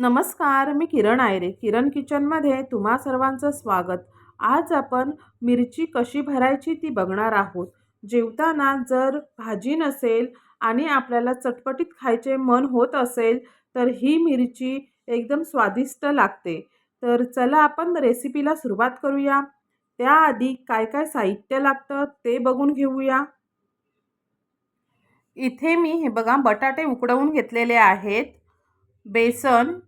नमस्कार मी किरण आयरे. किरण किचनमध्ये तुम्हा सर्वांचं स्वागत. आज आपण मिरची कशी भरायची ती बघणार आहोत. जेवताना जर भाजी नसेल आणि आपल्याला चटपटीत खायचे मन होत असेल तर ही मिरची एकदम स्वादिष्ट लागते. तर चला आपण रेसिपीला सुरुवात करूया. त्याआधी काय काय साहित्य लागतं ते बघून घेऊया. इथे मी हे बघा बटाटे उकडवून घेतलेले आहेत. बेसन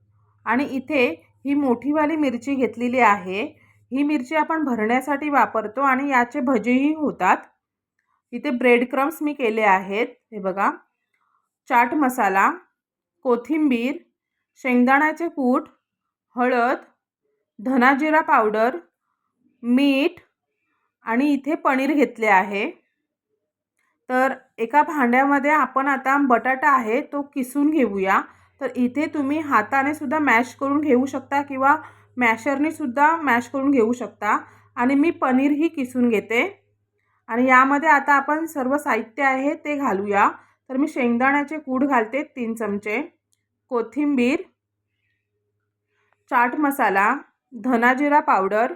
आणि इथे ही मोठीवाली मिरची घेतलेली आहे. ही मिरची आपण भरण्यासाठी वापरतो आणि याचे भजेही होतात. इथे ब्रेड क्रम्स मी केले आहेत. हे बघा. चाट मसाला कोथिंबीर शेंगदाण्याचे कूट हळद धनाजिरा पावडर मीठ आणि इथे पनीर घेतले आहे. तर एका भांड्यामध्ये आपण आता बटाटा आहे तो किसून घेऊया. तर इथे तुम्ही हाताने सुद्धा मॅश करून घेऊ शकता किंवा मॅशरने सुद्धा मॅश करून घेऊ शकता. आणि मी पनीरही किसून घेते. आणि यामध्ये आता आपण सर्व साहित्य आहे ते घालूया. तर मी शेंगदाण्याचे कूड घालते तीन चमचे. कोथिंबीर चाट मसाला धनाजिरा पावडर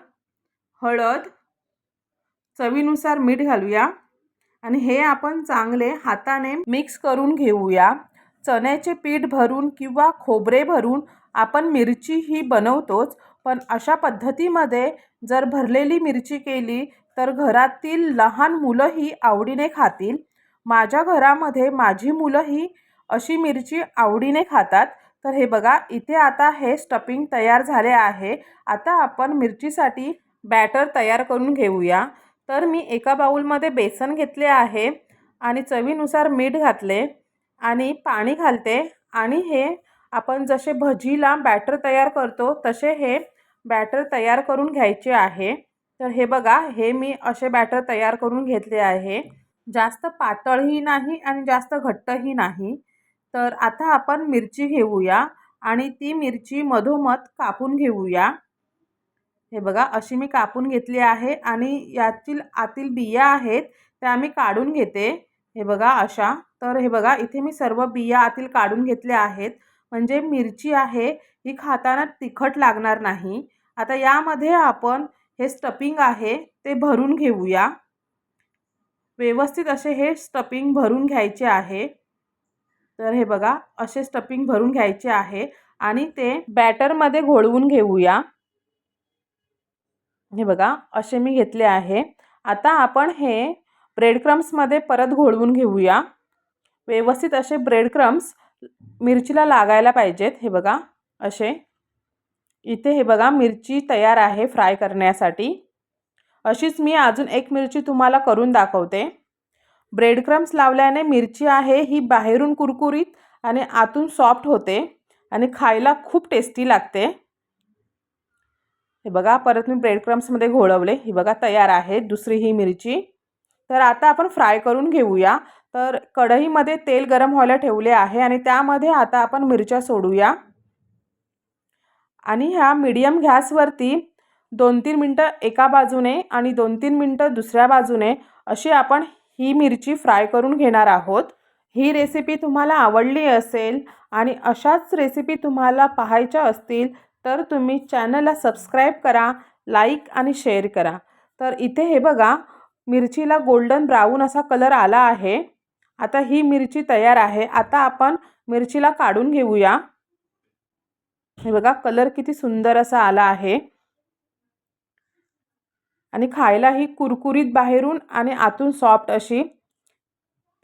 हळद चवीनुसार मीठ घालूया. आणि हे आपण चांगले हाताने मिक्स करून घेऊया. चण्याचे पीठ भरून किंवा खोबरे भरून आपण मिरची ही बनवतोच. पण अशा पद्धतीमध्ये जर भरलेली मिरची केली तर घरातील लहान मुलंही आवडीने खातील. माझ्या घरामध्ये माझी मुलंही अशी मिरची आवडीने खातात. तर हे बघा इथे आता हे स्टफिंग तयार झाले आहे. आता आपण मिरचीसाठी बॅटर तयार करून घेऊया. तर मी एका बाऊलमध्ये बेसन घेतले आहे आणि चवीनुसार मीठ घातले. आणि पाणी घालते आणि हे आपण जसे भजीला बॅटर तयार करतो तसे हे बॅटर तयार करून घ्यायचे आहे. तर हे बघा हे मी असे बॅटर तयार करून घेतले आहे. जास्त पातळही नाही आणि जास्त घट्टही नाही. तर आता आपण मिरची घेऊया आणि ती मिरची मधोमध कापून घेऊया. हे बघा अशी मी कापून घेतली आहे आणि यातील आतील बिया आहेत त्या मी काढून घेते. हे बघा अशा. तर हे बघा इथे मी सर्व बिया आतील काढून घेतल्या आहेत. म्हणजे मिरची आहे ही खाताना तिखट लागणार नाही. आता यामध्ये आपण हे स्टपिंग आहे ते भरून घेऊया. व्यवस्थित असे हे स्टपिंग भरून घ्यायचे आहे. तर हे बघा असे स्टपिंग भरून घ्यायचे आहे. आणि ते बॅटरमध्ये घोळवून घेऊया. हे बघा असे मी घेतले आहे. आता आपण हे ब्रेड क्रम्समध्ये परत घोळवून घेऊया. व्यवस्थित असे ब्रेड क्रम्स मिरचीला लागायला पाहिजेत. हे बघा असे. इथे हे बघा मिरची तयार आहे फ्राय करण्यासाठी. अशीच मी अजून एक मिरची तुम्हाला करून दाखवते. ब्रेड क्रम्स लावल्याने मिरची आहे ही बाहेरून कुरकुरीत आणि आतून सॉफ्ट होते आणि खायला खूप टेस्टी लागते. हे बघा परत मी ब्रेड क्रम्समध्ये घोळवले. ही बघा तयार आहे. दुसरी ही मिरची. तर आता आपण फ्राय करून घेऊया. तर कढईमध्ये तेल गरम व्हायला ठेवले आहे आणि त्यामध्ये आता आपण मिरच्या सोडूया. आणि ह्या मीडियम गॅसवरती दोन तीन मिनटं एका बाजूने आणि दोन तीन मिनटं दुसऱ्या बाजूने अशी आपण ही मिरची फ्राय करून घेणार आहोत. ही रेसिपी तुम्हाला आवडली असेल आणि अशाच रेसिपी तुम्हाला पाहायच्या असतील तर तुम्ही चॅनलला सबस्क्राईब करा लाईक आणि शेअर करा. तर इथे हे बघा मिरचीला गोल्डन ब्राऊन असा कलर आला आहे. आता ही मिरची तयार आहे. आता आपण मिरचीला काढून घेऊया. हे बघा कलर किती सुंदर असा आला आहे. आणि खायला ही कुरकुरीत बाहेरून आणि आतून सॉफ्ट अशी.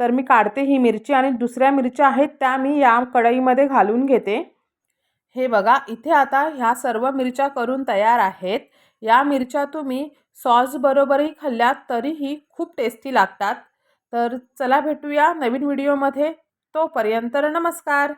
तर मी काढते ही मिरची आणि दुसऱ्या मिरच्या आहेत त्या मी या कढईमध्ये घालून घेते. हे बघा इथे आता ह्या सर्व मिरच्या करून तयार आहेत. या मिरच्या तुम्ही सॉसबरोबरही खाल्ल्यात तरीही खूप टेस्टी लागतात. तर चला भेटूया नवीन व्हिडिओमध्ये. तोपर्यंत नमस्कार.